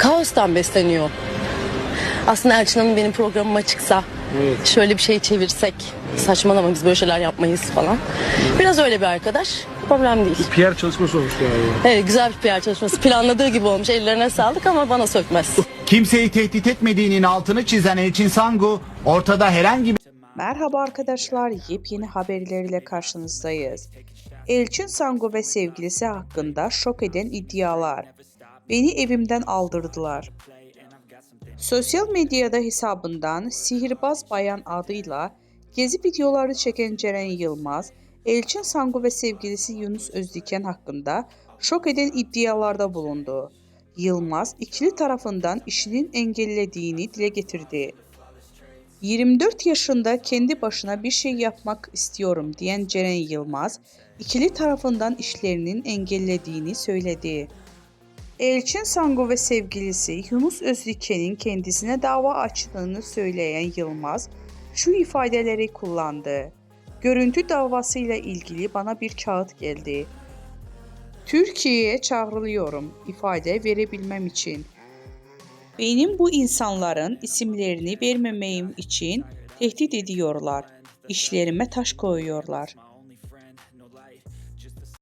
kaostan besleniyor. Aslında Elçin Hanım benim programıma çıksa, Evet. şöyle bir şey çevirsek, saçmalama biz böyle şeyler yapmayız falan. Biraz öyle bir arkadaş, problem değil. PR çalışması olmuş yani. Evet güzel bir PR çalışması, planladığı gibi olmuş, ellerine sağlık ama bana sökmez. Kimseyi tehdit etmediğinin altını çizen Elçin Sangu ortada herhangi bir Merhaba arkadaşlar, yepyeni haberlerle karşınızdayız. Elçin Sangu ve sevgilisi hakkında şok eden iddialar. Beni evimden aldırdılar. Sosyal medyada hesabından Sihirbaz Bayan adıyla gezi videoları çeken Ceren Yılmaz, Elçin Sangu ve sevgilisi Yunus Özdiken hakkında şok eden iddialarda bulundu. Yılmaz, ikili tarafından işinin engellediğini dile getirdi. 24 yaşında kendi başına bir şey yapmak istiyorum diyen Ceren Yılmaz, ikili tarafından işlerinin engellediğini söyledi. Elçin Sangu ve sevgilisi Yunus Özdiken'in kendisine dava açtığını söyleyen Yılmaz şu ifadeleri kullandı. Görüntü davasıyla ilgili bana bir kağıt geldi. Türkiye'ye çağrılıyorum ifade verebilmem için. Benim bu insanların isimlerini vermemeyim için tehdit ediyorlar. İşlerime taş koyuyorlar.